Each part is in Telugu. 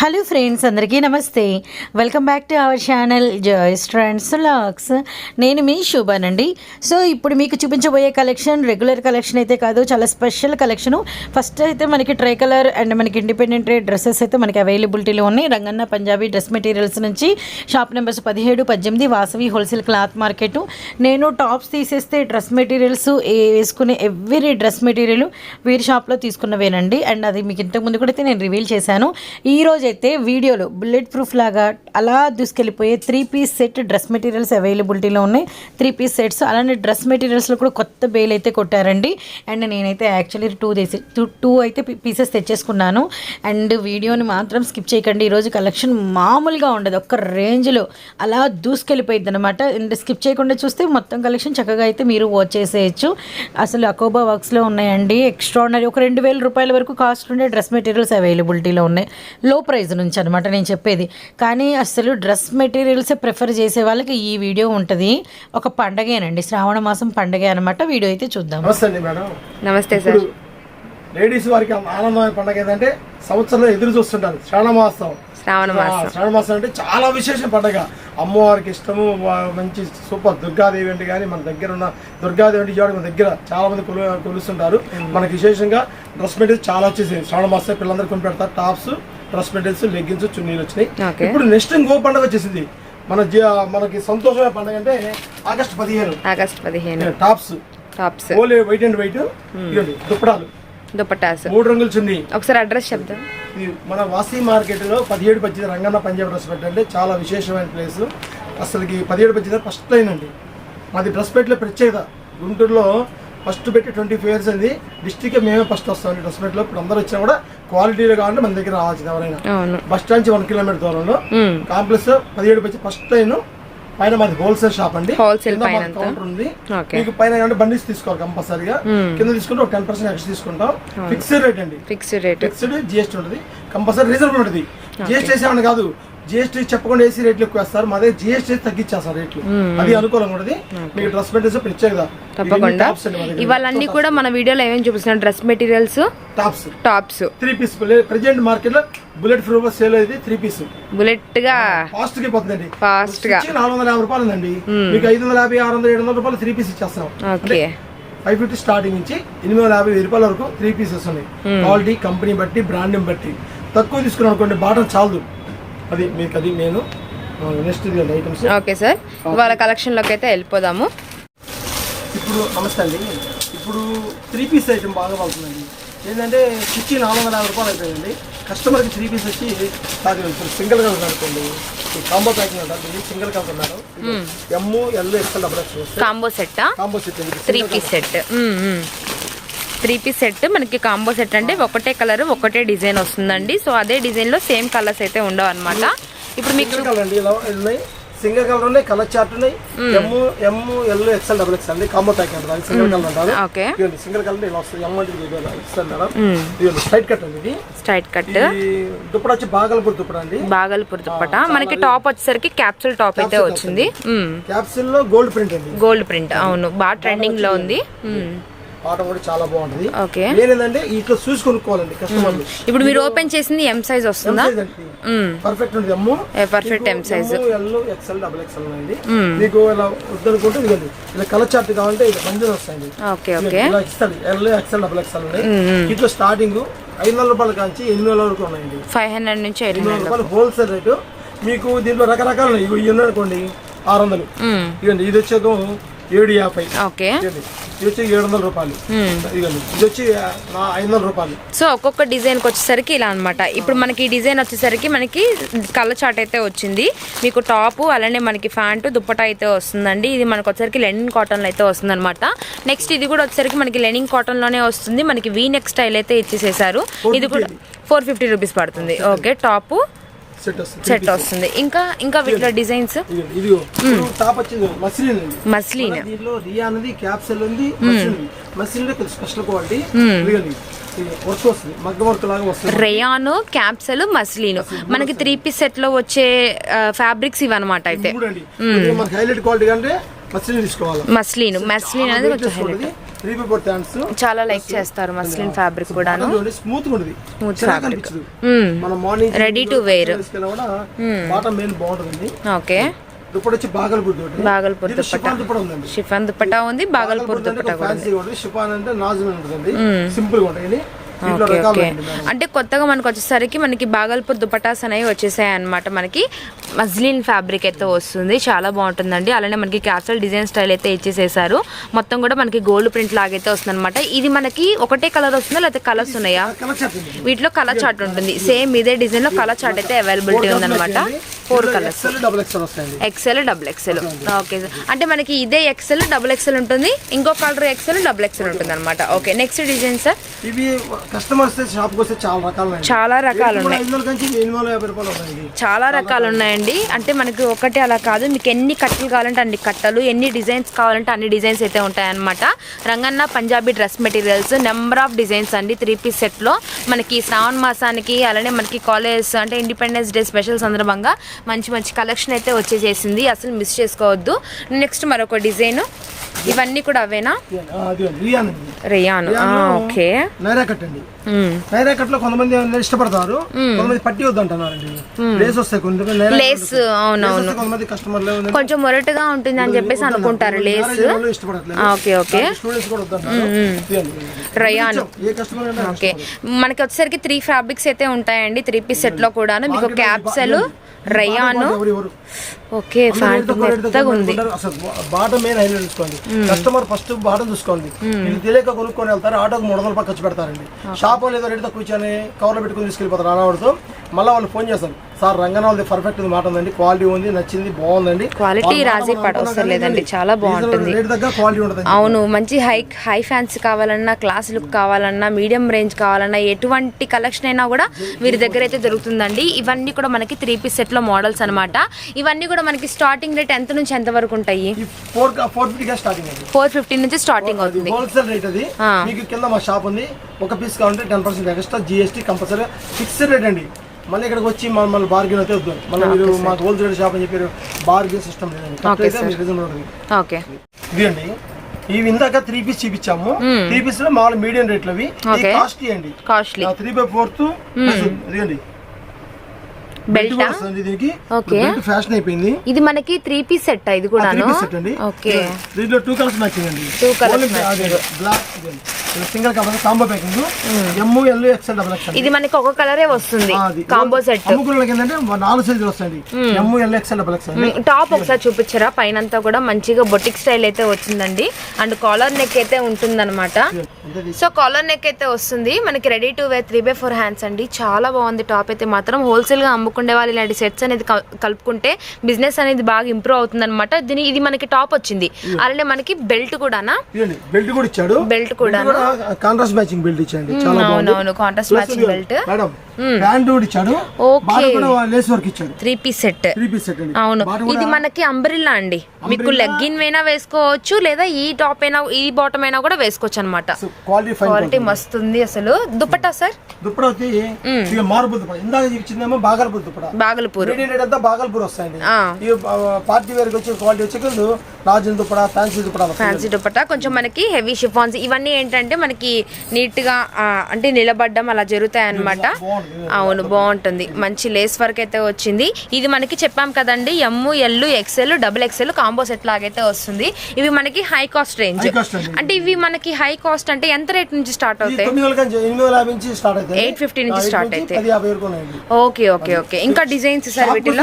హలో ఫ్రెండ్స్ అందరికీ నమస్తే. Welcome back to our channel Joys trends looks నేను మీ శుభానండి సో ఇప్పుడు మీకు చూపించబోయే కలెక్షన్ రెగ్యులర్ కలెక్షన్ అయితే కాదు చాలా స్పెషల్ కలెక్షను. ఫస్ట్ అయితే మనకి ట్రై కలర్ అండ్ మనకి ఇండిపెండెంట్ డ్రెస్సెస్ అయితే మనకి అవైలబిలిటీలో ఉన్నాయి. రంగన్న పంజాబీ డ్రెస్ మెటీరియల్స్ నుంచి షాప్ నెంబర్స్ పదిహేడు పద్దెనిమిది వాసవి హోల్సేల్ క్లాత్ మార్కెట్. నేను టాప్స్ తీసేస్తే డ్రెస్ మెటీరియల్స్ వేసుకునే ఎవ్రీ డ్రెస్ మెటీరియల్ వీరి షాప్లో తీసుకున్నవేనండి. అండ్ అది మీకు ఇంతకుముందు కూడా అయితే నేను రివీల్ చేశాను. ఈరోజు అయితే వీడియోలో బుల్లెట్ ప్రూఫ్ లాగా అలా దూసుకెళ్ళిపోయే three piece set dress materials అవైలబిలిటీలో ఉన్నాయి. త్రీ పీస్ సెట్స్ అలానే డ్రెస్ మెటీరియల్స్లో కూడా కొత్త బేల్ అయితే కొట్టారండి. అండ్ నేనైతే యాక్చువల్లీ టూ తీసి టూ టూ అయితే పీసెస్ తెచ్చేసుకున్నాను. అండ్ వీడియోని మాత్రం స్కిప్ చేయకండి. ఈరోజు కలెక్షన్ మామూలుగా ఉండదు. ఒక్క రేంజ్లో అలా దూసుకెళ్ళిపోయింది అనమాట అండ్ స్కిప్ చేయకుండా చూస్తే మొత్తం కలెక్షన్ చక్కగా అయితే మీరు వాచ్ చేసేయచ్చు అసలు అకోబా వర్క్స్లో ఉన్నాయండి. ఎక్స్ట్రాడినరీ ఒక రెండు వేల రూపాయల వరకు కాస్ట్ ఉండే డ్రెస్ మెటీరియల్స్ అవైలబిలిటీలో ఉన్నాయి. లో ప్రైస్ నుంచి అనమాట నేను చెప్పేది. కానీ అసలు డ్రెస్ మెటీరియల్సే ప్రిఫర్ చేసే వాళ్ళకి ఈ వీడియో ఉంటుంది. ఒక పండగేనండి. శ్రావణ మాసం పండగే అనమాట వీడియో అయితే చూద్దాం నమస్తే అండి మేడం. నమస్తే సార్. లేడీస్ వారికి ఆనందమైన పండుగ ఏంటంటే సంవత్సరంలో ఎదురు చూస్తుంటారు. శ్రావణ మాసం. శ్రావణ మాసం. శ్రావణ మాసం అంటే చాలా విశేష పండుగ. అమ్మవారికి ఇష్టము మంచి సూపర్ దుర్గాదేవి అంటే కానీ మన దగ్గర ఉన్న దుర్గాదేవి అంటే మన దగ్గర చాలా మంది కొలు కొలుస్తుంటారు. మనకి విశేషంగా డ్రెస్ మెటీరియల్స్ చాలా వచ్చేసాయి. శ్రావణ మాసం పిల్లలందరూ కొని పెడతారు. టాప్స్ డ్రెస్ మెటీరియల్స్ లెగ్గిన్స్ చున్నీలు వచ్చినాయి. ఇప్పుడు నెక్స్ట్ ఇంకో పండుగ వచ్చేసింది. మన మనకి సంతోషమైన పండుగ అంటే ఆగస్ట్ పదిహేను. ఆగస్ట్ పదిహేను. టాప్స్. టాప్స్. ఓలే వైట్ అండ్ వైట్ దుప్పటాలు. దుపట్టాస్ మూడు రంగులు చున్ని. ఒకసారి అడ్రస్ చెప్తాం ఇది మన వాసీ మార్కెట్లో పదిహేడు పద్దెనిమిది రంగన్న పంజాబ్ డ్రెస్ పెట్ అంటే చాలా విశేషమైన ప్లేస్. అసలుకి పదిహేడు పద్దెనిమిది ఫస్ట్ లైన్ అండి. మాది డ్రెస్ పెట్లో ప్రత్యేకత. గుంటూరులో ఫస్ట్ పెట్టి ట్వంటీ ఫైవ్ ఇయర్స్ అంది డిస్టిక్ మేమే ఫస్ట్ వస్తామండి డ్రెస్ పెట్లో ఇప్పుడు అందరూ వచ్చినా కూడా క్వాలిటీలో కావాలంటే మన దగ్గర రావాల్సింది ఎవరైనా. బస్ స్టాండ్ నుంచి వన్ కిలోమీటర్ దూరంలో. కాంప్లెక్స్ పదిహేడు పచ్చి ఫస్ట్ లైన్. పైన మాది హోల్సేల్ షాప్ అండి. అంతా? కౌంటర్ ఉంది. మీకు పైన ఏమంటే బండిస్ తీసుకోవాలి కంపల్సరీగా. కింద తీసుకుంటే ఒక టెన్ పర్సెంట్ ఎక్స్ట్రా తీసుకుంటాం. ఫిక్స్డ్ రేట్ అండి. Fixed rate. ఫిక్స్డ్ జిఎస్టీ ఉంటుంది. కంపల్సరీ రీజనబుల్ ఉంటుంది. జిఎస్టీ వేసేవాడిని కాదు. జిఎస్టీ చెప్పకుండా ఏసీ రేట్లు ఎక్కువ వేస్తారు. మాదే జిఎస్టీ తగ్గించేస్తారు రేట్లు. అది అనుకూలంగా ఉంటుంది. మీకు డ్రెస్ మెటీరియల్స్ ప్రత్యేకత తప్పకుండా. ఇవాళ అన్ని కూడా మన వీడియోలో ఏమేమి చూపిస్తున్నాం dress materials tops. Tops. Three piece present మార్కెట్లో బుల్లెట్ ప్రూఫ్ సేల్ అయితే త్రీ పీస్ బుల్లెట్గా ఫాస్ట్గా పోతుందండి. ఫాస్ట్గా నాలుగు వందల యాభై రూపాయలు ఉందండి. మీకు ఐదు వందల యాభై ఆరు వందల ఏడు వందల రూపాయలు త్రీ పీస్ ఇచ్చేస్తాం ఓకే. ఫైవ్ ఫిఫ్టీ స్టార్టింగ్ నుంచి ఎనిమిది వందల యాభై రూపాయల వరకు త్రీ పీసెస్ ఉన్నాయి. క్వాలిటీ కంపెనీ బట్టి బ్రాండింగ్ బట్టి. తక్కువ తీసుకున్నాం అనుకోండి బాటం చాలదు. అది మీకు అది నేను నెక్స్ట్ ఐటమ్స్ ఓకే సార్. ఇవాళ కలెక్షన్లోకి అయితే వెళ్ళిపోదాము. ఇప్పుడు నమస్తే అండి. ఇప్పుడు త్రీ పీస్ ఐటమ్ బాగా పడుతుందండి ఏంటంటే స్టిచ్ నాలుగు వందల యాభై రూపాయలు అయిపోయిందండి. కస్టమర్కి త్రీ పీస్ వచ్చి నాకు ఇప్పుడు సింగిల్ కలర్ అనుకోండి. కాంబో ప్యాకింగ్ అంటారు సింగిల్ కలర్ అన్నారు M L XL double X combo సెట్టా combo set three piece set three piece set మనకి కాంబో సెట్ అంటే ఒకటే కలర్ ఒకటే డిజైన్ వస్తుందండి. సో అదే డిజైన్లో సేమ్ కలర్స్ అయితే ఉండవు అనమాట ఇప్పుడు మీకు సింగిల్ కలర్ ఉన్నాయి. కలర్ చార్ట్ ఉన్నాయి M M L XL double XL అండి. కాంబో ప్యాక్ అంటారు సింగిల్ కలర్ అంటారు ఓకే. ఇదిగోండి సింగిల్ కలర్ ఇలా వస్తుంది. ఎమ్ అంటే ఇస్తాను మేడం. ఇదిగోండి స్ట్రైట్ కట్ అండి ఇది. స్ట్రైట్ కట్ దుప్పట వచ్చి బాగలపూర్ దుప్పట అండి. బాగల్పూర్ దుప్పట. మనకి టాప్ వచ్చేసరికి క్యాప్సూల్ టాప్ అయితే వచ్చింది. క్యాప్సిల్లో గోల్డ్ ప్రింట్ అండి గోల్డ్ ప్రింట్ అవును బాగా ట్రెండింగ్లో ఉంది. పాట కూడా చాలా బాగుంటది. ఓకే. ఏంటంటే ఇట్లా చూసి కొనుక్కోవాలండి కస్టమర్లు. ఇప్పుడు మీరు ఓపెన్ చేసింది ఎం సైజ్ వస్తుందా. పర్ఫెక్ట్ ఉంటుంది ఎమ్ము ఏ perfect M size L XL double XL అండి. మీకు ఇలా వద్దనుకుంటే ఇదిగోండి. ఇలా కలర్ చార్ట్ కావాలంటే ఇలా బండిలు వస్తాయండి. Okay okay. ఇలా ఇస్తాడు. ఎల్ ఎక్స్ఎల్ డబుల్ ఎక్స్ఎల్ ఉన్నాయి ఇట్లా స్టార్టింగ్ ఐదు వందల రూపాయల కాంచి ఎనిమిది వేల వరకు ఉన్నాయండి. ఫైవ్ హండ్రెడ్ నుంచి ఎనిమిది వందల రూపాయలు హోల్సేల్ రేటు మీకు దీంట్లో రకరకాలు ఉన్నాయి. ఇవి అనుకోండి ఆరు వందలు. ఇదిగోండి ఇది వచ్చేదో ఏడు యాభై. ఓకే. ఇది వచ్చి ఏడు వందల రూపాయలు. ఇదిగోండి. ఇది వచ్చి ఐదు వందల రూపాయలు. సో ఒక్కొక్క డిజైన్కి వచ్చేసరికి ఇలా అన్నమాట. ఇప్పుడు మనకి ఈ డిజైన్ వచ్చేసరికి మనకి కలర్ చాట్ అయితే వచ్చింది. మీకు టాప్ అలానే మనకి ప్యాంటు దుప్పటా అయితే వస్తుందండి. ఇది మనకు వచ్చేసరికి లెనిన్ కాటన్లో అయితే వస్తుంది అనమాట నెక్స్ట్ ఇది కూడా వచ్చేసరికి మనకి లెనిన్ కాటన్లోనే వస్తుంది. మనకి వీ నెక్ స్టైల్ అయితే ఇచ్చేసేసారు. ఇది కూడా ఫోర్ ఫిఫ్టీ రూపీస్ పడుతుంది. ఓకే. టాప్ సెట్ వస్తుంది ఇంకా ఇంకా వీటిలో డిజైన్స్ ఇదిగో టాప్ వచ్చింది మసిలిన్ రియా అనేది క్యాప్సల్ ఉంది మసిలిన్ ఉంది. మసిలిన్లో కొంచెం స్పెషల్ క్వాలిటీ ఇదిగోండి ఇది. వర్క్ వస్తుంది మగ్గ వర్క్ లాగా వస్తుంది. Rayon capsule muslin. మనకి త్రీ పీస్ సెట్లో వచ్చే ఫ్యాబ్రిక్స్ ఇవన్నమాట అయితే. హైలైట్ క్వాలిటీ అంటే మసిలిన్ తీసుకోవాలి. మస్లీన్ మస్లీన్ అనేది కొంచెం highlight three by four hands చాలా లైక్ చేస్తారు మస్లిన్ ఫ్యాబ్రిక్ స్మూత్ ఉంటుంది. మనం మార్నింగ్. కూడా బాటం మెయిన్ బాగుంటుంది. ఓకే. దుప్పటి వచ్చి బాగల్పూర్ దుప్పట. షిఫాన్ దుప్పటి ఉంది బాగల్పూర్ కూడా షిఫాన్ అంటే నాజుల్ సింపుల్గా. అంటే కొత్తగా మనకు వచ్చేసరికి మనకి బాగల్పూర్ దుపటాస్ అనేవి వచ్చేసాయి అనమాట మనకి. మజ్లిన్ ఫ్యాబ్రిక్ అయితే వస్తుంది. చాలా బాగుంటుందండి. అలానే మనకి క్యాప్సల్ డిజైన్ స్టైల్ అయితే ఇచ్చేసేసారు. మొత్తం కూడా మనకి గోల్డ్ ప్రింట్ లాగైతే వస్తుంది అనమాట ఇది మనకి ఒకటే కలర్ వస్తుందా? లేకపోతే కలర్స్ ఉన్నాయా. వీటిలో కలర్ చార్ట్ ఉంటుంది. సేమ్ ఇదే డిజైన్లో కలర్ చార్ట్ అయితే అవైలబిలిటీ ఉందన్నమాట. Four colours. XL double XL okay అంటే మనకి ఇదే ఎక్సెల్ డబుల్ ఎక్సెల్ ఉంటుంది. ఇంకో కలర్ ఎక్సెల్ డబుల్ ఎక్సెల్ ఉంటుంది అనమాట ఓకే నెక్స్ట్ డిజైన్ సార్ ఇవి కస్టమర్స్ షాప్కి వస్తే చాలా రకాలు ఉన్నాయి. చాలా రకాలు ఉన్నాయి. చాలా రకాలు ఉన్నాయండి అంటే మనకి ఒకటి అలా కాదు. మీకు ఎన్ని కట్టలు కావాలంటే అన్ని కట్టలు ఎన్ని డిజైన్స్ కావాలంటే అన్ని డిజైన్స్ అయితే ఉంటాయన్నమాట. Ranganna Punjabi dress materials number of designs అండి త్రీ పీస్ సెట్లో. మనకి శ్రావణ మాసానికి అలానే మనకి కాలేజ్ అంటే ఇండిపెండెన్స్ డే స్పెషల్ సందర్భంగా మంచి మంచి కలెక్షన్ అయితే వచ్చేసేసింది. అసలు మిస్ చేసుకోవద్దు. నెక్స్ట్ మరొక డిజైన్. ఇవన్నీ కూడా అవేనా? అండి అండి. Rayon okay. నైరా కట్ అండి మ్మ్. నైరా కట్లో కొంతమంది ఇష్టపడతారు కొంతమంది పట్టి వద్దు అంటున్నారండి లేస్ వస్తాయి కొంతమంది నైరా లేస్ కట్ వస్తాయి. అవునవును. కొంతమంది కస్టమర్లు కొంచెం మొరటుగా ఉంటుంది అని చెప్పేసి అనుకుంటారు lace. Okay okay. Rayon okay. మనకి వచ్చేసరికి త్రీ ఫ్యాబ్రిక్స్ అయితే ఉంటాయండి త్రీ పీస్ సెట్లో కూడాను. మీకు క్యాప్సెల్ రయాను ఓకే ఫ్యాంట్ మెత్తగా ఉంది. అసలు బాటం మెయిన్ హైలైట్ చూసుకోండి. కస్టమర్ ఫస్ట్ బాటం చూసుకోండి. ఇది తెలియక కొనుక్కొని వెళ్తారు ఆటోకి మూడు వందల ఖర్చు పెడతారండి. షాప్ వాళ్ళు ఏదో రేటుతో కూర్చొని కవర్లో పెట్టుకుని తీసుకెళ్ళిపోతారు రానవాడితో మళ్ళీ వాళ్ళు ఫోన్ చేస్తారు. సార్ రంగన వాళ్ళది పర్ఫెక్ట్ మాట ఉందండి క్వాలిటీ ఉంది నచ్చింది బాగుందండి. క్వాలిటీ రాజీ పడవసరం లేదండి చాలా బాగుంటుంది. రేట్ దగ్గర క్వాలిటీ ఉంటుంది అవును మంచి హై హై ఫ్యాన్స్ కావాలన్నా క్లాస్ లుక్ కావాలన్నా మీడియం రేంజ్ కావాలన్నా ఎటువంటి కలెక్షన్ అయినా కూడా వీరి దగ్గర అయితే దొరుకుతుందండి. ఇవన్నీ కూడా మనకి త్రీ పీస్ సెట్లో మోడల్స్ అన్నమాట. ఇవన్నీ కూడా మనకి స్టార్టింగ్ రేట్ ఎంత నుంచి ఎంత వరకు ఉంటాయి? ఫోర్ ఫిఫ్టీ నుంచి స్టార్టింగ్ అవుతుంది. హోల్సేల్ రేట్ అది. మీకు కింద మా షాప్ ఉంది. ఒక పీస్ కావాలంటే ten percent extra GST compulsory fixed rate అండి. మళ్ళీ ఇక్కడికి వచ్చి మళ్ళీ బార్గెన్ అయితే వద్దు. మళ్ళీ మీరు మాకు హోల్సేల్ షాప్ అని చెప్పారు బార్గెన్ సిస్టమ్ లేదండి. ఓకే ఇది అండి ఇవి ఇందాక త్రీ పీస్ చూపించాము. త్రీ పీస్లో మామూలు మీడియం రేట్లు అవి. కాస్ట్లీ అండి. కాస్ట్లీ త్రీ బై ఫోర్త్ ఇదిగండి. బెల్ట్ కూడా వస్తుంది దీనికి. Okay. ఫ్యాషన్ అయిపోయింది. ఇది మనకి త్రీ పీస్ సెట్ ఇది సెట్ అండి. ఓకే. దీంట్లో టూ కలర్స్ మ్యాచింగ్ అండి Two colours Only అదే black single colour combo packing M L XL double XL ఇది మనకి ఒక కలరే వస్తుంది. కాంబో సెట్ అమ్ముకున్నకి ఏంటంటే నాలుగు సైజులు వస్తాయండి. M L XL double XL top ఒకసారి చూపించరా? పైన అంతా కూడా మంచిగా బొటిక్ స్టైల్ అయితే వచ్చిందండి. అండ్ కాలర్ నెక్ అయితే ఉంటుందన్నమాట. సో కాలర్ నెక్ అయితే వస్తుంది. మనకి ready to wear three by four hands అండి. చాలా బాగుంది. టాప్ అయితే మాత్రం హోల్సేల్గా అమ్ముకునే వాళ్ళు ఇలాంటి సెట్స్ అనేది కల్- కలుపుకుంటే బిజినెస్ అనేది బాగా ఇంప్రూవ్ అవుతుంది అనమాట దీని ఇది మనకి టాప్ వచ్చింది. అలానే మనకి బెల్ట్ కూడానా? బెల్ట్ కూడా ఇచ్చాడు. బెల్ట్ కూడా కాంట్రాస్ట్ మ్యాచింగ్ బెల్ట్ ఇచ్చాడు అవునవును contrast matching belt madam pant కూడా ఇచ్చాడు. Okay. బాడీ కూడా లేస్ వర్క్ ఇచ్చాడు. Three piece set three piece set అండి. అవును. ఇది మనకి అంబ్రిల్లా అండి. మీకు లెగ్గిన్ అయినా వేసుకోవచ్చు లేదా ఈ టాప్ అయినా ఈ బాటమ్ అయినా కూడా వేసుకోవచ్చు అనమాట క్వాలిటీ ఫైన్ క్వాలిటీ మస్తు ఉంది అసలు. దుపట్టా సార్ ఇక మార్బుల్ ఇందాక చూపించిందేమో బాగల్పూర్ బాగలపూర్. మీడియం రేట్ అంతా బాగల్పూర్ వస్తాయండి. ఈ పార్టీ వేర్ వచ్చి క్వాలిటీ వచ్చి రాజన్ దుప్పడ ఫ్యాన్సీ వస్తాయి. ఫ్యాన్సీ దుపట్టా కొంచెం మనకి హెవీ షిఫాన్స్ ఇవన్నీ ఏంటంటే మనకి నీట్గా అంటే నిలబడ్డం అలా జరుగుతాయి అనమాట. అవును బాగుంటుంది. మంచి లేస్ వర్క్ అయితే వచ్చింది. ఇది మనకి చెప్పాం కదండి M L XL double XL combo set లాగైతే వస్తుంది. ఇవి మనకి హై కాస్ట్ రేంజ్. అంటే ఇవి మనకి హై కాస్ట్ అంటే ఎంత రేట్ నుంచి స్టార్ట్ అవుతాయి? వేల యాభై నుంచి స్టార్ట్ అవుతాయి. 850 నుంచి ఆ, start 8 అవుతాయి. పది యాభై వరకు ఉన్నాయండి ఓకే ఓకే. ఓకే. ఇంకా డిజైన్స్ సార్ వీటిలో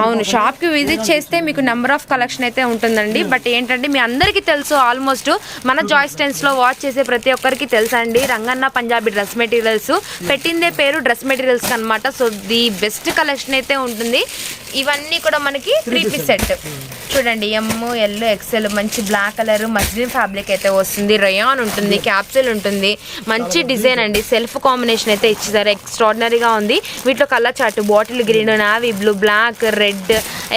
అవును షాప్కి విజిట్ చేస్తే మీకు నెంబర్ ఆఫ్ కలెక్షన్ అయితే ఉంటుందండి. బట్ ఏంటంటే మీ అందరికీ తెలుసు ఆల్మోస్ట్ మన జాయిస్ టెన్స్లో వాచ్ చేసే ప్రతి ఒక్కరికి తెలుసండి. రంగన్న పంజాబీ డ్రెస్ మెటీరియల్స్ పెట్టిందే పేరు డ్రెస్ మెటీరియల్స్ అన్నమాట. సో ది బెస్ట్ కలెక్షన్ అయితే ఉంటుంది. ఇవన్నీ కూడా మనకి త్రీ పీస్ సెట్ చూడండి ఎమ్ ఎల్ ఎక్సెల్ మంచి బ్లాక్ కలర్ మస్లిన్ ఫ్యాబ్రిక్ అయితే వస్తుంది. రయాన్ ఉంటుంది క్యాప్సిల్ ఉంటుంది. మంచి డిజైన్ అండి. సెల్ఫ్ కాంబినేషన్ అయితే ఇచ్చేసారు. ఎక్స్ట్రాడినరీగా ఉంది. వీటిలో colour chart bottle green navy blue black red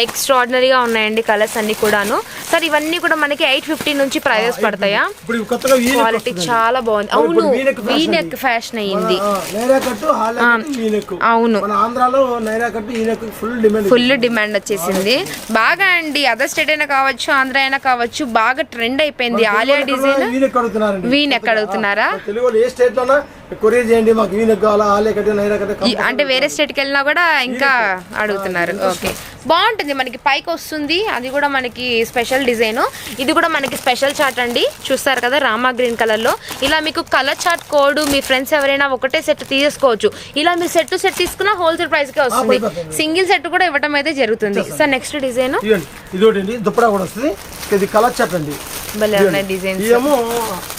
ఎక్స్ట్రాడినరీగా ఉన్నాయండి కలర్స్ అన్ని కూడాను. సార్ ఇవన్నీ కూడా మనకి ఎయిట్ ఫిఫ్టీ నుంచి ప్రైజెస్ పడతాయా? క్వాలిటీ. చాలా బాగుంది. అవును V-neck fashion V neck fashion అయ్యింది. అవును. ఫుల్ డిమాండ్ వచ్చేసింది. బాగా అండి అదర్ స్టేట్ అయినా కావచ్చు ఆంధ్ర అయినా కావచ్చు బాగా ట్రెండ్ అయిపోయింది. Alia design V neck V neck అడుగుతున్నారా? స్టేట్ కొరియర్ చేయండి మాకు కావాలా అంటే వేరే స్టేట్కి వెళ్ళినా కూడా ఇంకా అడుగుతున్నారు. ఓకే. బాగుంటుంది మనకి పైకి వస్తుంది. అది కూడా మనకి స్పెషల్ డిజైన్. ఇది కూడా మనకి స్పెషల్ చార్ట్ అండి. చూస్తారు కదా రామా గ్రీన్ కలర్లో ఇలా మీకు కలర్ చార్ట్ కోడ్ మీ ఫ్రెండ్స్ ఎవరైనా ఒకటే సెట్ తీసుకోవచ్చు. ఇలా మీరు సెట్ సెట్ తీసుకున్న హోల్సేల్ ప్రైస్ కే వస్తుంది. సింగిల్ సెట్ కూడా ఇవ్వడం అయితే జరుగుతుంది. Sir next design. దుప్పడా కూడా వస్తుంది. ఇది కలర్ చాట్ అండి. ఇదేమో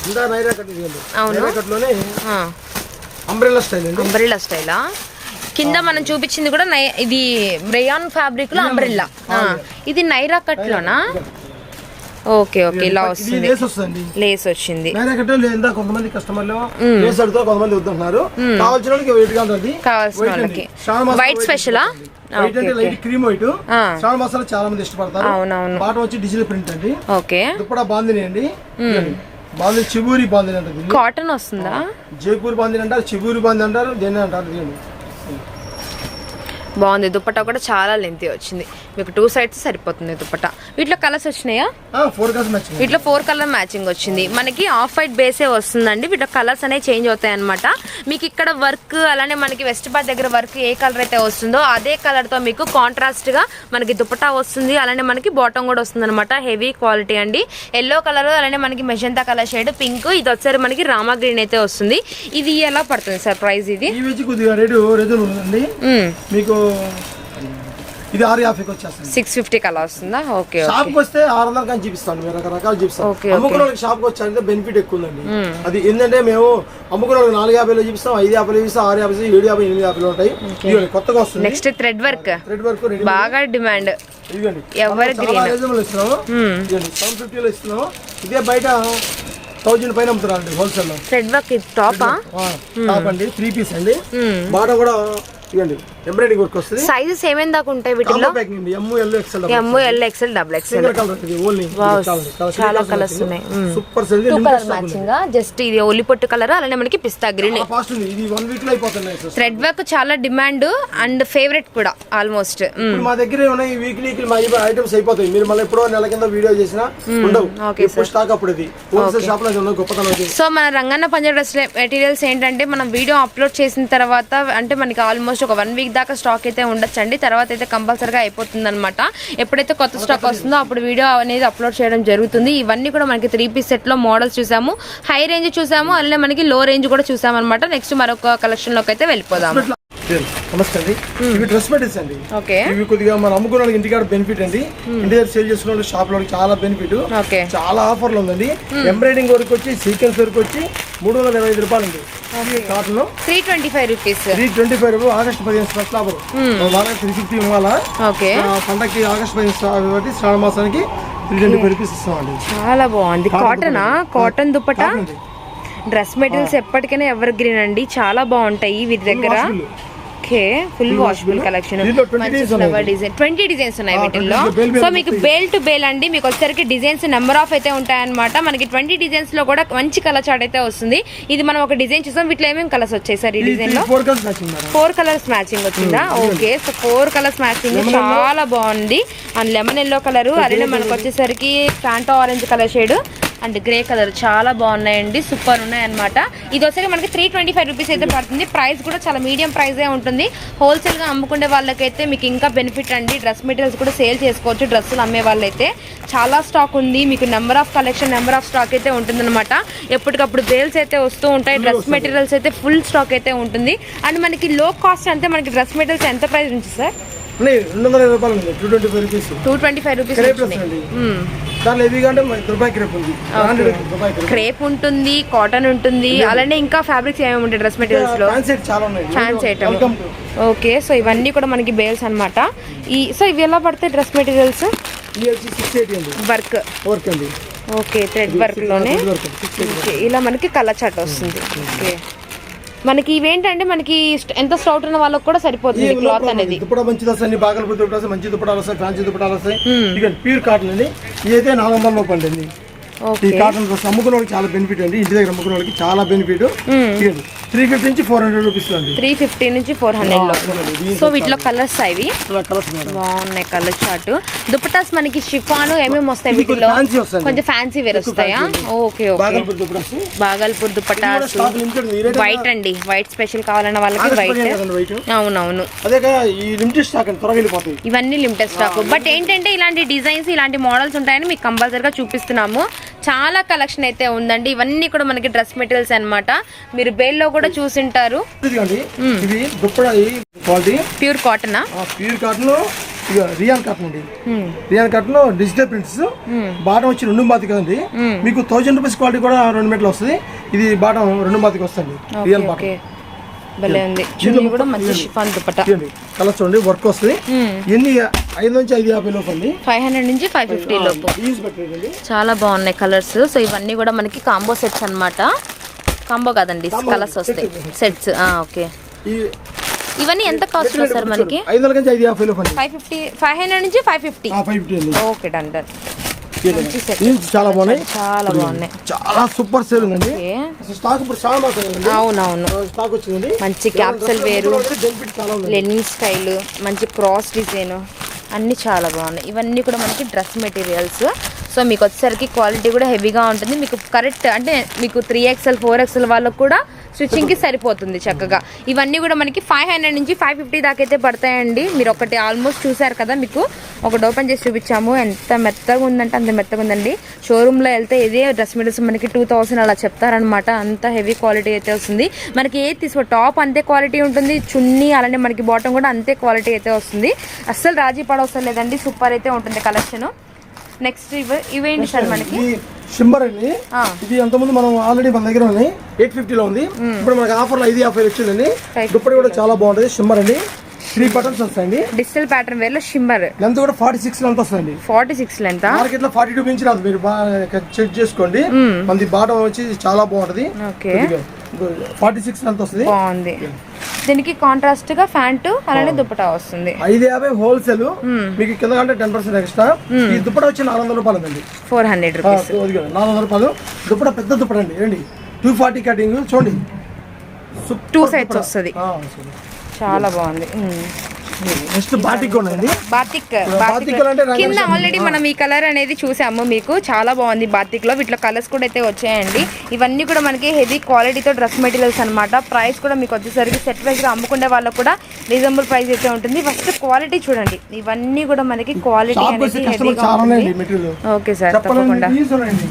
ఇందా నైరా కట్ ఇదిగోండి. అవును. నైరా కట్లోనే అంబ్రెల్లా స్టైల్ అండి. అంబ్రెల్లా స్టైలా కింద మనం చూపించింది కూడా నై ఇది రేయాన్ ఫ్యాబ్రిక్లో అంబ్రెల్లా ఇది నైరా కట్ లోనా ఓకే ఓకే. ఇలా వస్తుంది లేస్ వచ్చింది. కొంతమంది కస్టమర్లు లేస్ కొంతమంది వద్దంటున్నారు. కావాల్సిన వాళ్ళకి కావాల్సిన వాళ్ళకి. అండి. శ్రావణ వైట్ అంటే ఓకే, లైట్ క్రీమ్ వైట్ మాసాలు చాలా మంది ఇష్టపడతారు. అవునవును. వచ్చి డిజిటల్ ప్రింట్ అండి. ఓకే బాందిని అండి. బాందిని చిబూరి బాందిని అంటారు. కాటన్ వస్తుందా? జైపూర్ బాందిని అంటారు చిబూరి బాంది అంటారు దేని అంటారు దీన్ని బాగుంది. దుపట్టా కూడా చాలా లెంతీ వచ్చింది. మీకు టూ సైడ్స్ సరిపోతుంది దుపట్టా వీటిలో కలర్స్ వచ్చినాయా? ఫోర్ వీటిలో ఫోర్ కలర్ మ్యాచింగ్ వచ్చింది. మనకి ఆఫ్ వైట్ బేసే వస్తుందండి. వీటిలో కలర్స్ అనేవి చేంజ్ అవుతాయి అనమాట మీకు ఇక్కడ వర్క్ అలానే మనకి వెస్ట్ పార్ట్ దగ్గర వర్క్ ఏ కలర్ అయితే వస్తుందో అదే కలర్తో మీకు కాంట్రాస్ట్గా మనకి దుపట్టా వస్తుంది. అలానే మనకి బాటమ్ కూడా వస్తుంది అనమాట హెవీ క్వాలిటీ అండి. ఎల్లో కలర్ అలానే మనకి మెజంతా కలర్ షేడ్ పింక్ ఇది వచ్చారు మనకి రామా గ్రీన్ అయితే వస్తుంది. ఇది ఎలా పడుతుంది సార్ ప్రైస్ ఇది? మీకు ఇది ఆరు యాభైకి వచ్చేస్తుంది. సిక్స్ ఫిఫ్టీ కలర్ వస్తుందా? Okay shop okay. కి వస్తే ఆరు వందలు కానీ చూపిస్తాను మీరు రకరకాలు చూపిస్తాను ఓకే, అమ్ముకున్న వాళ్ళకి షాప్కి వచ్చారంటే బెనిఫిట్ ఎక్కువ ఉందండి అది ఏంటంటే మేము అమ్ముకున్న వాళ్ళకి నాలుగు యాభైలో చూపిస్తాం ఐదు యాభైలో చూపిస్తాం ఆరు యాభై ఏడు యాభై ఎనిమిది యాభైలో ఉంటాయి. ఇదిగోండి కొత్తగా వస్తుంది. Next thread work red work బాగా డిమాండ్ ఇదిగోండి. ఎవరి ఇస్తున్నాము. సెవెన్ ఫిఫ్టీలో ఇస్తున్నాము. ఇదే బయట థౌజండ్ పైన అమ్ముతున్నారండి హోల్సేల్లో. థ్రెడ్ వర్క్ టాపా టాప్ అండి త్రీ పీస్ అండి. బాట కూడా ఇవ్వండి ఎంబ్రాయిడింగ్ వర్క్ వస్తుంది. సైజెస్ ఏమేమి దాకా ఉంటాయి వీటిలో ఎమ్ ఎల్ ఎక్సెల్ డబుల్ చాలా colours ఉన్నాయి. Super sale two colour matching just ఇది ఒలి పొట్టు కలర్ అలానే మనకి పిస్తా గ్రీన్ థ్రెడ్ వర్క్ చాలా డిమాండ్ అండ్ ఫేవరెట్ కూడా ఆల్మోస్ట్ ఇప్పుడు మా దగ్గర ఉన్నాయి వీక్లీ మా ఐటమ్స్ అయిపోతాయి. మీరు మళ్ళీ ఎప్పుడో నెల కింద వీడియో చేసినా ఉండవు. Okay, ఇప్పుడు స్టాక్ అప్పుడు ఇది. హోల్సేల్ షాప్లో ఉండవు గొప్పతనం అది సో మన రంగన్న పంజాబ్ డ్రెస్ మెటీరియల్స్ ఏంటంటే మనం వీడియో అప్లోడ్ చేసిన తర్వాత అంటే మనకి ఆల్మోస్ట్ ఒక వన్ వీక్ దాకా స్టాక్ అయితే ఉండొచ్చండి. తర్వాత అయితే కంపల్సరీగా అయిపోతుంది అనమాట ఎప్పుడైతే కొత్త స్టాక్ వస్తుందో అప్పుడు వీడియో అనేది అప్లోడ్ చేయడం జరుగుతుంది. ఇవన్నీ కూడా మనకి త్రీ పీస్ సెట్లో మోడల్స్ చూసాము. హై రేంజ్ చూసాము. అలానే మనకి లో రేంజ్ కూడా చూసాము అనమాట నెక్స్ట్ మరొక కలెక్షన్లోకి అయితే వెళ్ళిపోదాము నమస్తే అండి. ఇవి డ్రెస్ మెటీరియల్స్ అండి. ఓకే. ఇవి కొద్దిగా మన అమ్ముకున్న ఇంటికాడ బెనిఫిట్ అండి. ఇంటి దగ్గర సేల్ చేసుకున్న వాళ్ళకి షాప్లో చాలా బెనిఫిట్. ఓకే. చాలా ఆఫర్లు ఉందండి. ఎంబ్రాయిడింగ్ వర్క్ వచ్చి సీక్వెన్స్ వర్క్ వచ్చి మూడు వందల ఇరవై ఐదు రూపాయలు అండి cotton three twenty five rupees. Three twenty five August పదిహేను స్పెషల్ ఆఫర్. వారానికి త్రీ ఫిఫ్టీ ఇవ్వాలా. పండగకి ఆగస్ట్ పదిహేను కాబట్టి శ్రావణ మాసానికి త్రీ ట్వంటీ ఫైవ్ రూపీస్ ఇస్తామండి. చాలా బాగుంది. కాటనా కాటన్ దుప్పట. ఉంది. డ్రెస్ మెటీరియల్స్ ఎప్పటికైనా ఎవర్ గ్రీన్ అండి. చాలా బాగుంటాయి వీటి దగ్గర. ఓకే ఫుల్ వాషబుల్ కలెక్షన్ దీంట్లో 20 designs ఉన్నాయి. డిజైన్ ట్వంటీ డిజైన్స్ ఉన్నాయి వీటిల్లో. 20 బేల్ మీద సో మీకు బేల్ టు బేల్ అండి మీకు వచ్చేసరికి డిజైన్స్ నెంబర్ ఆఫ్ అయితే ఉంటాయన్నమాట. మనకి ట్వంటీ డిజైన్స్లో కూడా మంచి కలర్ చార్ట్ అయితే వస్తుంది. ఇది మనం ఒక డిజైన్ చూసాం వీటిలో ఏమేమి కలర్స్ వచ్చాయి సార్ ఈ డిజైన్లో? ఫోర్ కలర్స్ మ్యాచింగ్ వచ్చిందా? Okay so four colours matching చాలా బాగుంది. అండ్ లెమన్ ఎల్లో కలర్ అలానే మనకు వచ్చేసరికి Fanta orange colour shade and grey colour చాలా బాగున్నాయండి సూపర్ ఉన్నాయి అనమాట ఇది వచ్చేసరికి మనకి త్రీ ట్వంటీ ఫైవ్ రూపీస్ అయితే పడుతుంది. ప్రైస్ కూడా చాలా మీడియం ప్రైజే ఉంటుంది. హోల్సేల్గా అమ్ముకునే వాళ్ళకైతే మీకు ఇంకా బెనిఫిట్ అండి. డ్రెస్ మెటీరియల్స్ కూడా సేల్ చేసుకోవచ్చు డ్రెస్సులు అమ్మే వాళ్ళైతే. చాలా స్టాక్ ఉంది. మీకు number of collection number of stock అయితే ఉంటుందన్నమాట. ఎప్పటికప్పుడు బేల్స్ అయితే వస్తూ ఉంటాయి. డ్రెస్ మెటీరియల్స్ అయితే ఫుల్ స్టాక్ అయితే ఉంటుంది. అండ్ మనకి లో కాస్ట్ అంటే మనకి డ్రెస్ మెటీరియల్స్ ఎంత ప్రైస్ నుంచి sir? Two twenty five rupees two twenty five rupees crepe dress అండి దాంట్లో హెవీ అంటే దుబాయ్ క్రేప్ ఉంది. Branded Dubai crepe. క్రేప్ ఉంటుంది కాటన్ ఉంటుంది అలానే ఇంకా ఫ్యాబ్రిక్స్ ఏమేమి ఉంటాయి డ్రెస్ మెటీరియల్స్లో? ఫ్యాన్సీ ఐటమ్ ఓకే సో ఇవన్నీ కూడా మనకి బేల్స్ అన్నమాట. ఈ సో ఇవి ఎలా పడతాయి డ్రెస్ మెటీరియల్స్ వర్క్ వర్క్ అండి. ఓకే థ్రెడ్ వర్క్లోనే. ఇలా మనకి కలర్ చాట్ వస్తుంది. ఓకే మనకి ఇవేంటంటే మనకి ఎంత స్టౌట్ ఉన్న వాళ్ళకి కూడా సరిపోతుంది క్లాత్ అనేది. దుప్పటా మంచి వస్తాయి అన్ని బాగలపూడి దుప్పటా వస్తాయి మంచి దుప్పటాలు వస్తాయి ఫ్యాన్సీ దుప్పటాలు వస్తాయి. ఇక ప్యూర్ కాటన్ అండి. ఇదైతే నాలుగు వందల రూపాయలు అండి. ఈ కాటన్ డ్రెస్ అమ్ముకున్న వాళ్ళకి చాలా బెనిఫిట్ అండి. ఇంటి దగ్గర అమ్ముకున్న వాళ్ళకి చాలా బెనిఫిట్ త్రీ ఫిఫ్టీ నుంచి ఫోర్ హండ్రెడ్ రూపీస్ అండి. త్రీ ఫిఫ్టీ నుంచి ఫోర్ హండ్రెడ్ సో వీటిలో కలర్స్ మేడం. బాగున్నాయి కలర్ చార్ట్ దుపటాస్ మనకి షిఫాన్ ఏమేమి వస్తాయి వీటిలో. కొంచెం ఫ్యాన్సీ వేర్ వస్తాయా? Okay okay. Bhagalpur dupattas. White అండి. వైట్ స్పెషల్ కావాలన్న వాళ్ళకి వైట్ అవునవును. ఇవన్నీ లిమిటెడ్ స్టాక్ బట్ ఏంటంటే ఇలాంటి డిజైన్స్ ఇలాంటి మోడల్స్ ఉంటాయని మీకు కంపల్సరీగా చూపిస్తున్నాము. చాలా కలెక్షన్ అయితే ఉందండి. ఇవన్నీ కూడా మనకి డ్రెస్ మెటీరియల్స్ అన్నమాట. మీరు బేల్లో కూడా చూసింటారు. ప్యూర్ కాటనా ప్యూర్ కాటన్ రియాన్ కాటన్ అండి rayon cotton digital prints. Bottom వచ్చి రెండు బాతి కదండి. మీకు థౌజండ్ రూపీస్ క్వాలిటీ కూడా రెండు మీటర్లు వస్తుంది. ఇది బాటం రెండు బాతికి వస్తుంది. Real bottom. భలే ఉంది. చున్నీ కూడా మంచి షిఫాన్ దుపట్టా. చూడండి. కలర్ చూడండి వర్క్ వస్తుంది. ఎన్ని ఐదు నుంచి ఐదు యాభై లోపు అండి ఫైవ్ హండ్రెడ్ నుంచి ఫైవ్ ఫిఫ్టీ లోపు. చాలా బాగున్నాయి కలర్స్. సో ఇవన్నీ కూడా మనకి కాంబో సెట్స్ అన్నమాట. కాంబో కాదండి కలర్స్ వస్తాయి. సెట్స్. ఓకే. ఇవన్నీ ఎంత కాస్ట్ సార్ మనకి? ఐదు వందల నుంచి ఐదు యాభై లోపు అండి ఫైవ్ ఫిఫ్టీ ఫైవ్ హండ్రెడ్ నుంచి five fifty. Okay done done. చాలా బాగున్నాయి. చాలా బాగున్నాయి. చాలా సూపర్ సేల్ ఉందండి. ఓకే. అసలు స్టాక్ ఇప్పుడు చాలా బాగుంది అవునవును. స్టాక్ మంచి క్యాప్సల్ వేరు. లెనిన్ స్టైల్ మంచి క్రాస్ డిజైన్ అన్నీ చాలా బాగున్నాయి. ఇవన్నీ కూడా మనకి డ్రెస్ మెటీరియల్స్ సో మీకు వచ్చేసరికి క్వాలిటీ కూడా హెవీగా ఉంటుంది. మీకు కరెక్ట్ అంటే మీకు త్రీ ఎక్స్ఎల్ ఫోర్ ఎక్స్ఎల్ వాళ్ళకు కూడా స్టిచ్చింగ్కి సరిపోతుంది చక్కగా. ఇవన్నీ కూడా మనకి ఫైవ్ హండ్రెడ్ నుంచి ఫైవ్ ఫిఫ్టీ దాకా అయితే పడతాయండి. మీరు ఒకటి ఆల్మోస్ట్ చూసారు కదా మీకు? ఒకటి ఓపెన్ చేసి చూపించాము. ఎంత మెత్తగా ఉందంటే అంత మెత్తగా ఉందండి. షోరూమ్లో వెళ్తే ఇదే డ్రెస్ మెటీరియల్స్ మనకి టూ థౌసండ్ అలా చెప్తారనమాట అంత హెవీ క్వాలిటీ అయితే వస్తుంది. మనకి ఏది తీసుకో టాప్ అంతే క్వాలిటీ ఉంటుంది. చున్నీ అలానే మనకి బాటమ్ కూడా అంతే క్వాలిటీ అయితే వస్తుంది. అస్సలు రాజీ పడవసరం లేదండి. సూపర్ అయితే ఉంటుంది కలెక్షన్ నెక్స్ట్ ఇవి ఇవేంటి సార్ మనకి. షింబర్ అండి. ఇది అంతకుముందు మనం ఆల్రెడీ మన దగ్గర ఉంది. ఎయిట్ ఫిఫ్టీలో ఉంది. ఇప్పుడు మనకి ఆఫర్లో ఐదు యాభై వచ్చిందండి. దుప్పటి కూడా చాలా బాగుంటుంది. షిమ్మర్ అండి. త్రీ బటన్స్ వస్తాయండి. డిజిటల్ ప్యాటర్న్ వేర్లో షిమ్మర్ లెంత్ కూడా ఫార్టీ సిక్స్ లెంత్ వస్తుంది ఫార్టీ సిక్స్ లెంత్ మార్కెట్లో ఫార్టీ టూ నుంచి రాదు. మీరు చెక్ చేసుకోండి. మనది బాటం వచ్చి చాలా బాగుంటది. ఓకే ఫార్టీ సిక్స్ లెంత్ వస్తుంది? బాగుంది. దీనికి కాంట్రాస్ట్గా ప్యాంటు అలానే దుపటా వస్తుంది. ఐదు యాభై హోల్సేల్ మీకు కింద కంటే టెన్ పర్సెంట్ ఎక్స్ట్రా ఈ దుప్పట వచ్చి నాలుగు వందల రూపాయలు అండి ఫోర్ హండ్రెడ్ రూపీస్. నాలుగు వందల రూపాయలు. దుప్పట పెద్ద దుప్పట అండి. ఏంటి టూ ఫార్టీ కటింగ్ చూడండి. దుప్పట. వస్తది. ఆ, వస్తది. చాలా బాగుంది. నెక్స్ట్ బాటిక్ కింద ఆల్రెడీ మనం ఈ కలర్ అనేది చూసాము మీకు. చాలా బాగుంది బాతిక్లో వీటిలో కలర్స్ కూడా అయితే వచ్చాయండి. ఇవన్నీ కూడా మనకి హెవీ క్వాలిటీతో డ్రెస్ మెటీరియల్స్ అన్నమాట. ప్రైస్ కూడా మీకు వచ్చేసరికి సెట్ వైజ్గా అమ్ముకునే వాళ్ళకు కూడా రీజనబుల్ ప్రైస్ అయితే ఉంటుంది. ఫస్ట్ క్వాలిటీ చూడండి. ఇవన్నీ కూడా మనకి క్వాలిటీ అనేది హెవీగా ఓకే సార్ తప్పకుండా. ఇదిగోండి.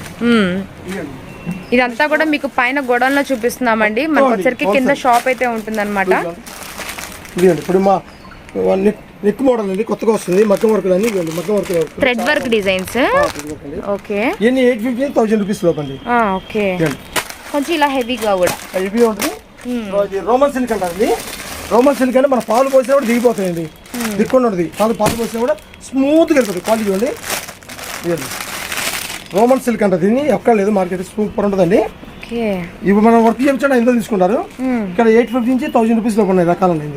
ఇదంతా కూడా మీకు పైన గోడౌన్లో చూపిస్తున్నామండి. మనకు వచ్చరికి కింద షాప్ అయితే ఉంటుంది అనమాట ఇదిగోండి. ఇప్పుడు మా నెక్ నెక్ మోడల్ అండి కొత్తగా వస్తుంది. మగ్గం వర్క్ అని ఇదిగోండి మగ్గం వర్క్ థ్రెడ్ వర్క్ డిజైన్స్ అండి. ఓకే ఇవన్నీ ఎయిట్ ఫిఫ్టీ థౌసండ్ రూపీస్ లోపు అండి. ఓకే. కొంచెం ఇలా హెవీగా కూడా. ఇవి ఉంటుంది. రోమన్ సిల్క్ అంటారండి రోమన్ సిల్క్ అంటే మన పాలు పోసినా కూడా దిగిపోతాయండి. దిక్కుండా ఉంటుంది పాలు పాలు పోసినా కూడా స్మూత్గా వెళ్ళిపోతుంది క్వాలిటీ చూడండి. రోమన్ సిల్క్ అంటారు దీన్ని. ఎక్కడ లేదు. మార్కెట్ సూపర్ ఉంటుందండి. ఓకే. ఇవి మనం వర్క్ చేయించడం ఎందులో తీసుకుంటారు? ఇక్కడ ఎయిట్ ఫిఫ్టీ నుంచి థౌసండ్ రూపీస్ లోపు ఉన్నాయి. రకాలండి.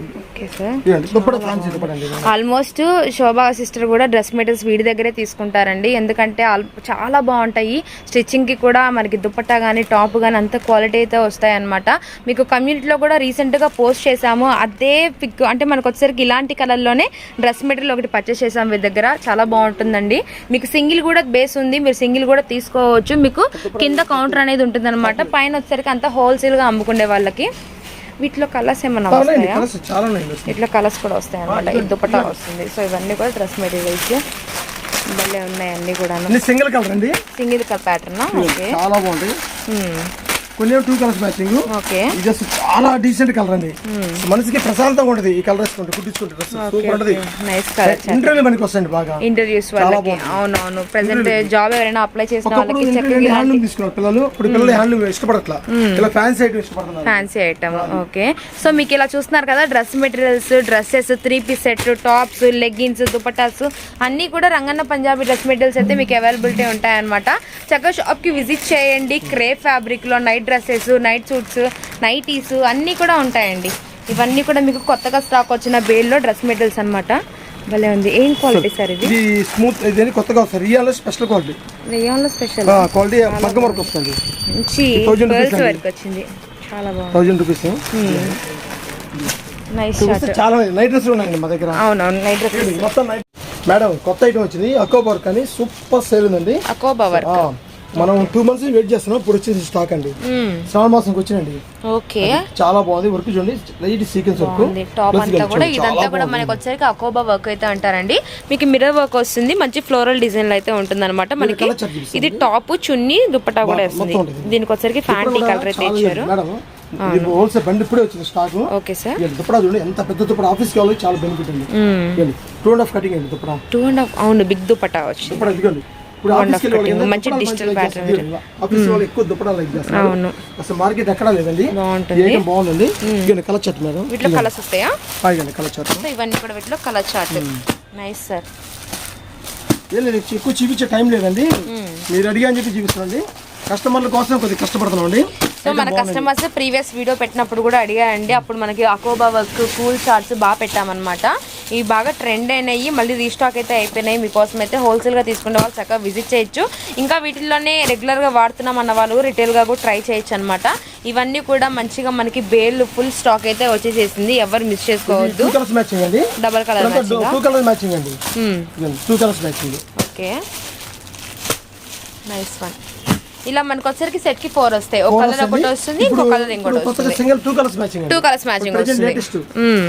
ఆల్మోస్ట్ శోభా సిస్టర్ కూడా డ్రెస్ మెటీరియల్స్ వీడి దగ్గరే తీసుకుంటారండి. ఎందుకంటే చాలా బాగుంటాయి. స్టిచ్చింగ్కి కూడా మనకి దుపట్టా కానీ టాప్ కానీ అంత క్వాలిటీ అయితే వస్తాయి అనమాట మీకు కమ్యూనిటీలో కూడా రీసెంట్గా పోస్ట్ చేశాము. అదే పిక్ అంటే మనకు వచ్చేసరికి ఇలాంటి కలర్లోనే డ్రెస్ మెటీరియల్ ఒకటి పర్చేస్ చేసాము వీడి దగ్గర. చాలా బాగుంటుందండి. మీకు సింగిల్ కూడా బేస్ ఉంది. మీరు సింగిల్ కూడా తీసుకోవచ్చు. మీకు కింద కౌంటర్ అనేది ఉంటుంది పైన వచ్చేసరికి అంతా హోల్సేల్గా అమ్ముకునే వాళ్ళకి వీటిలో కలర్స్ ఏమన్నా వస్తాయా? ఇట్లా కలర్స్ కూడా వస్తాయి అనమాట దుపట్టా వస్తుంది. సో ఇవన్నీ కూడా డ్రెస్ మెటీరియల్స్. భలే ఉన్నాయి అన్ని కూడా సింగిల్ కలర్ అండి? Single colour pattern? ఓకే. చాలా బాగుంటాయి. కొన్ని టూ కలర్స్ మ్యాచింగ్ జస్ట్ చాలా డీసెంట్ కలర్ అండి. మనిషికి ప్రశాంతంగా ఉంటుంది ఈ కలర్ వేసుకుంటే కుట్టించుకుంటే సూపర్ ఉంటుంది. ఇంటర్వ్యూ మనకి వస్తాయండి బాగా. ఇంటర్వ్యూస్ వాళ్ళకి. అవునవును. ప్రెసెంట్ జాబ్ ఎవరైనా అప్లై చేసిన వాళ్ళకి హ్యాండ్లూమ్ తీసుకున్నారు పిల్లలు. ఇప్పుడు పిల్లలు హ్యాండ్లూమ్ ఇష్టపడట్లా. ఇలా ఫ్యాన్సీ ఐటమ్ ఇష్టపడుతున్నారు. ఫ్యాన్సీ ఐటమ్ ఓకే సో మీకు ఇలా చూస్తున్నారు కదా dress materials dresses three piece set tops leggings dupattas అన్నీ కూడా రంగన్న పంజాబీ డ్రెస్ మెటీరియల్స్ అయితే మీకు అవైలబిలిటీ ఉంటాయన్నమాట. చక్కగా షాప్కి విజిట్ చేయండి. క్రే ఫ్యాబ్రిక్లో night dresses night suits nighties అన్నీ కూడా ఉంటాయండి. ఇవన్నీ కూడా మీకు కొత్తగా స్టాక్ వచ్చిన బేల్లో డ్రెస్ మెటీరియల్స్ అనమాట భలే ఉంది. ఏం క్వాలిటీ సార్ ఇది? స్మూత్ ఇది కొత్తగా వస్తుంది. రియల్ స్పెషల్ క్వాలిటీ రేయాన్లో స్పెషల్? క్వాలిటీ మగ్గం వరకు వస్తుంది మంచి 1000 పర్ల్స్ వర్క్ వచ్చింది. చాలా బాగుంది. థౌజండ్ రూపీస్ నైస్ చాలా నైట్ డ్రెస్ ఉన్నాయండి మా దగ్గర. అవునవును నైట్ డ్రెస్ మొత్తం నైట్ మేడం కొత్త ఐటమ్ వచ్చింది. అకో వర్క్ అని సూపర్ సేల్ ఉందండి. అకోబా వర్క్ ఆ, మనం టూ మంత్స్ వెయిట్ చేస్తున్నాం. ఇప్పుడు వచ్చేసి స్టాక్ అండి. శ్రావణ మాసంకి వచ్చినండి ఓకే చాలా బాగుంది. వర్క్ చూడండి. లైట్ సీక్వెన్స్ వర్క్ ఉంది టాప్ అంతా కూడా ఇదంతా కూడా మనకి వచ్చేసరికి అకోబా వర్క్ అయితే అంటారండి. మీకు మిర్రర్ వర్క్ వస్తుంది. మంచి ఫ్లోరల్ డిజైన్ అయితే ఉంటుంది అనమాట మనకి. ఇది టాప్ చున్నీ దుప్పటా కూడా వస్తుంది. దీనికి వచ్చేసరికి ఫ్యాంటీ కలర్ అయితే ఇచ్చారు. హోల్సేల్ బండి ఇప్పుడే వచ్చింది స్టాక్ ఓకే సార్ దుప్పడా చూడండి. ఎంత పెద్ద దుప్పడా ఆఫీస్కి వెళ్ళి చాలా బెనిఫిట్ ఇదిగోండి టూ అండ్ హాఫ్ కటింగ్ అండి దుప్పడా టూ అండ్ హాఫ్ అవును బిగ్ దుప్పటా వచ్చింది. దుప్పడా ఇదిగోండి. ఇప్పుడు మంచి. ఆఫీస్ వాళ్ళు ఎక్కువ దుప్పడా లైక్ చేస్తారు. అవును. అసలు మార్కెట్ ఎక్కడా లేదండి. బాగుంటుంది. బాగుందండి? ఇదిగోండి కలర్ చట్ మేడం. వీటిలో కలర్స్ వస్తాయా? ఇదిగోండి కలర్ సో ఇవన్నీ కూడా వీటిలో కలర్ చార్ట్ నైస్ సార్ ఏం లేదు ఎక్కువ చూపించే టైం లేదండి. మీరు అడిగా అని చెప్పి చూపిస్తానండి కస్టమర్ల కోసం కొద్దిగా కష్టపడుతున్నాం అండి సో మన కస్టమర్స్ ప్రీవియస్ వీడియో పెట్టినప్పుడు కూడా అడిగారండి. అప్పుడు మనకి అకోబా వర్క్ కూల్ చార్ట్స్ బాగా పెట్టామన్నమాట. ఇవి బాగా ట్రెండ్ అయినాయి. మళ్ళీ రీస్టాక్ అయితే అయిపోయినాయి. మీకోసం అయితే హోల్సేల్గా తీసుకునే వాళ్ళు చక్కగా విజిట్ చేయొచ్చు. ఇంకా వీటిల్లోనే రెగ్యులర్గా వాడుతున్నాం అన్న వాళ్ళు రిటైల్గా కూడా ట్రై చేయొచ్చు అనమాట ఇవన్నీ కూడా మంచిగా మనకి బేల్ ఫుల్ స్టాక్ అయితే వచ్చేసేసింది. ఎవరు మిస్ చేసుకోవద్దు. Double colour matching okay nice one ఇలా మనకు వచ్చరికి సెట్కి ఫోర్ వస్తాయి. ఒక కలర్ ఒకటి వస్తుంది ఇంకో కలర్ ఇంకోటి వస్తుంది. Single two colours matching two colours matching వస్తుంది.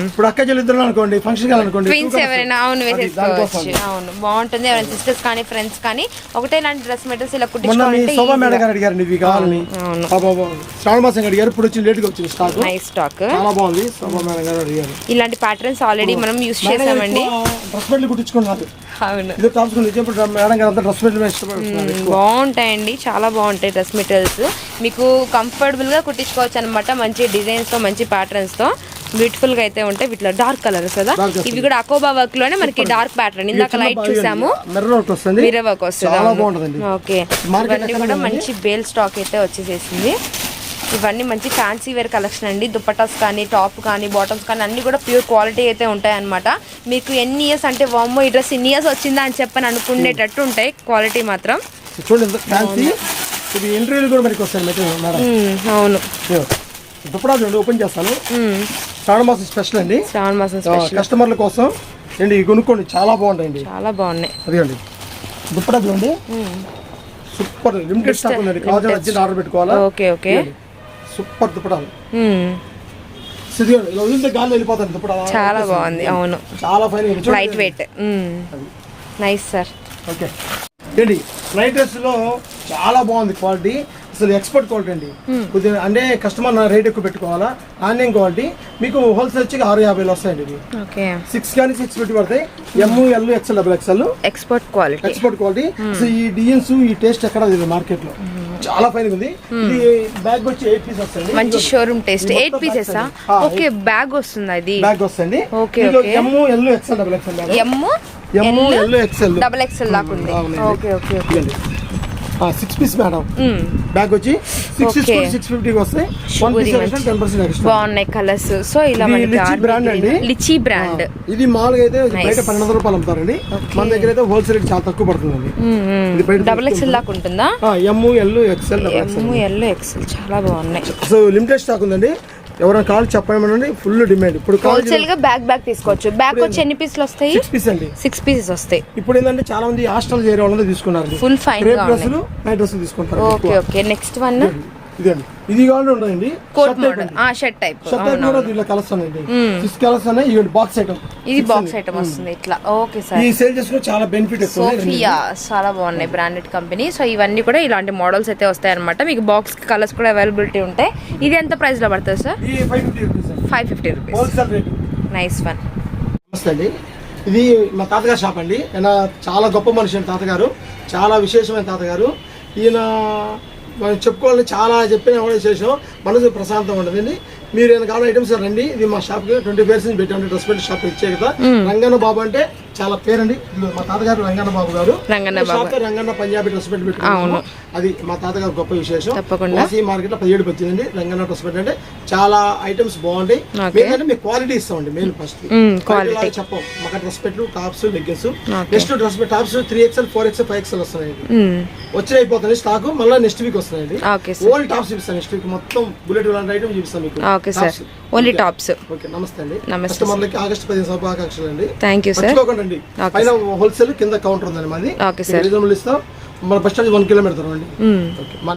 ఇప్పుడు అక్క అనుకోండి ఫంక్షన్ అనుకోండి ట్విన్స్ ఎవరైనా అవును వేసేసుకోవచ్చు. అవును బాగుంటుంది. ఎవరైనా సిస్టర్స్ కానీ ఫ్రెండ్స్ కానీ ఒకటే లాంటి డ్రెస్ మెటీరియల్స్ ఇలా కుట్టించుకోవాలంటే శోభా మేడం గారు అడిగారు ఇవి కావాలని. అవును. శ్రావణ మాసం అడిగారు ఇప్పుడు వచ్చి లేట్గా వచ్చింది స్టాక్ నైస్ స్టాక్ చాలా బాగుంది శోభా మేడం గారు అడిగారు. ఇలాంటి ప్యాటర్న్స్ ఆల్రెడీ మనం యూస్ చేసామండి. డ్రెస్ కుట్టించుకున్నారు. అవును. ఇది టాప్స్ ఇప్పుడు మేడం గారు అంతా డ్రెస్ ఇష్టపడుతున్నారు బాగుంటాయండి చాలా బాగుంటాయి డ్రెస్ మెటీరియల్స్. మీకు కంఫర్టబుల్గా కుట్టించుకోవచ్చు అనమాట మంచి డిజైన్స్తో మంచి ప్యాటర్న్స్తో బ్యూటిఫుల్గా అయితే ఉంటాయి. వీటిలో డార్క్ కలర్స్ కదా. ఇవి కూడా అకోబా వర్క్లోనే మనకి డార్క్ ప్యాటర్న్. ఇందాక లైట్ చూసాము. మిర్రర్ వర్క్ వస్తుంది. ఓకే. ఇవన్నీ కూడా? మంచి బేల్ స్టాక్ అయితే వచ్చేసేసింది. ఇవన్నీ మంచి ఫ్యాన్సీ వేర్ కలెక్షన్ అండి. దుప్పటాస్ కానీ టాప్ కానీ బాటమ్స్ కానీ అన్ని కూడా ప్యూర్ క్వాలిటీ అయితే ఉంటాయన్నమాట మీకు ఎన్ని ఇయర్స్ అంటే వామ్మో ఈ డ్రెస్ ఇన్ని ఇయర్స్ వచ్చిందా అని చెప్పని అనుకునేటట్టు ఉంటాయి. క్వాలిటీ మాత్రం. చూడండి ఇది ఇంటర్వ్యూలు కూడా మనకి వస్తాయి మేడం అవును. దుప్పటా చూడండి ఓపెన్ చేస్తాను. శ్రావణ మాసం స్పెషల్ అండి. శ్రావణ మాసం స్పెషల్ కస్టమర్ల కోసం ఇవి కొనుక్కోండి చాలా బాగుంటాయండి. చాలా బాగున్నాయి. అదిగోండి. దుప్పటా చూడండి. సూపర్ లిమిటెడ్ స్టాక్ ఉందండి కావాల్సిన వచ్చి ఆర్డర్ పెట్టుకోవాలా? Okay okay. సూపర్. ఇదిగోండి ఇలా వదిలితే గాలి చాలా బాగుంది అవును. చాలా fine light weight nice sir okay. ఏంటి? నైట్ డ్రెస్లో చాలా బాగుంది క్వాలిటీ. అసలు ఎక్స్పర్ట్ క్వాలిటీ అండి. కొద్దిగా అంటే కస్టమర్ నా రేట్ ఎక్కువ పెట్టుకోవాలా? Online quality. మీకు హోల్సేల్ వచ్చి ఆరు యాభైలో వస్తాయండి ఓకే. సిక్స్ కానీ సిక్స్ పెట్టి పడతాయి M L XL double XL expert quality expert quality అసలు ఈ డిజైన్స్ ఈ టేస్ట్ ఎక్కడ లేదు మార్కెట్లో చాలా ఫైన్ ఉంది. ఇది బ్యాగ్ వచ్చి ఎయిట్ పీస్ వస్తుంది మంచి షోరూమ్ టేస్ట్ ఇది ఎయిట్ పీసెస్ ఓకే బ్యాగ్ వస్తుంది అది బ్యాగ్ వస్తుంది okay. M L XL double XL M M L XL double XL దాకా ఉంది. Okay okay okay six piece madam bag వచ్చి సిక్స్. సిక్స్ ఫిఫ్టీకి వస్తాయి. One piece ten percent extra బాగున్నాయి కలర్స్ సో ఇలా లిచీ brand అండి. లిచీ బ్రాండ్ ఇది మామూలుగా అయితే. బయట పన్నెండు వందల రూపాయలు అమ్ముతారండి. మన దగ్గర అయితే హోల్సేల్ రేట్ చాలా తక్కువ పడుతుందండి. డబల్ ఎక్స్ఎల్ దాకా ఉంటుందా? M L XL M L XL చాలా బాగున్నాయి. సో లిమిటెడ్ స్టాక్ ఉందండి. ఎవరైనా కాల్ చెప్పమనండి ఫుల్ డిమాండ్ ఇప్పుడు హోల్సేల్గా బ్యాగ్ బ్యాగ్ తీసుకోవచ్చు. బ్యాగ్ వచ్చి ఎన్ని పీసులు వస్తాయి? సిక్స్ పీస్ అండి. సిక్స్ పీసెస్ వస్తాయి. ఇప్పుడు ఏంటంటే చాలా మంది హాస్టల్ చేరే వాళ్ళందరూ తీసుకున్నారు fine గా డ్రెస్సులు నైట్ డ్రెస్సులు తీసుకుంటారు. ఓకే ఓకే నెక్స్ట్ వన్ ఇదండి. ఇది కావాలంటే ఉండండి కోట్ మోడల్ ఆ షర్ట్ టైప్ షర్ట్ టైప్ కూడా దీనిలో కలర్స్ ఉన్నాయండి. సిక్స్ కలర్స్ ఉన్నాయి. ఇవి బాక్స్ ఐటమ్ ఇది బాక్స్ ఐటమ్ వస్తుంది ఇట్లా. ఓకే సార్ ఈ సేల్ చేసుకుని చాలా బెనిఫిట్. సోఫియా చాలా బాగున్నాయి బ్రాండెడ్ కంపెనీ సో ఇవన్నీ కూడా ఇలాంటి మోడల్స్ అయితే వస్తాయి అనమాట మీకు బాక్స్ కలర్స్ కూడా అవైలబిలిటీ ఉంటాయి ఇది ఎంత ప్రైస్లో పడుతుంది sir five fifty rupees wholesale rate nice one నమస్తే అండి. ఇది మా తాతగారు షాప్ అండి. ఈయన చాలా గొప్ప మనిషి అండి తాతగారు. చాలా విశేషమైన తాతగారు. ఈయన మనం చెప్పుకోవాలని చాలా చెప్పిన కూడా విశేషం. మనసు ప్రశాంతంగా ఉండదండి మీరు ఏమైనా కావాలని ఐటమ్స్ రండి. ఇది మా షాప్కి ట్వంటీ పేర్స్ నుంచి పెట్టాము డ్రెస్ పెట్టి షాప్ ఇచ్చే కదా. రంగన్న బాబు అంటే చాలా పేరండి. మా తాతగారు రంగన్న బాబు గారు. షాప్ రంగన్న పంజాబీ డ్రెస్ పెట్టి పెట్టుకున్నాము అది మా తాతగారు గొప్ప విశేషం. మార్కెట్లో పదిహేడు వచ్చిందండి రంగన్న డ్రెస్ పెట్టి అంటే చాలా ఐటమ్స్ బాగుంటాయి. ఏంటంటే మీకు క్వాలిటీ ఇస్తామండి మెయిన్ ఫస్ట్ క్వాలిటీ చెప్పం. మాకు డ్రెస్ పెట్టు tops leggings next dress tops three XL four XL five XL వస్తున్నాయండి. మ్మ్. వచ్చి అయిపోతుంది స్టాక్ మళ్ళీ నెక్స్ట్ వీక్ వస్తున్నాయండి. ఓన్లీ టాప్స్ చూపిస్తాను నెక్స్ట్ వీక్ మొత్తం బుల్లెట్ లాంటి ఐటమ్ చూపిస్తాను మీకు. Okay sir. Only tops okay నమస్తే అండి. నమస్తే కస్టమర్లకి ఆగస్ట్ పదిహేను శుభాకాంక్షలు అండి. థ్యాంక్ యూ సార్ అండి. పైన హోల్సేల్ కింద కౌంటర్ ఉందండి మాది. ఓకే సార్ రీజనబుల్ ఇస్తాం. మన బస్ స్టాండ్ వన్ కిలోమీటర్ అండి. ఓకే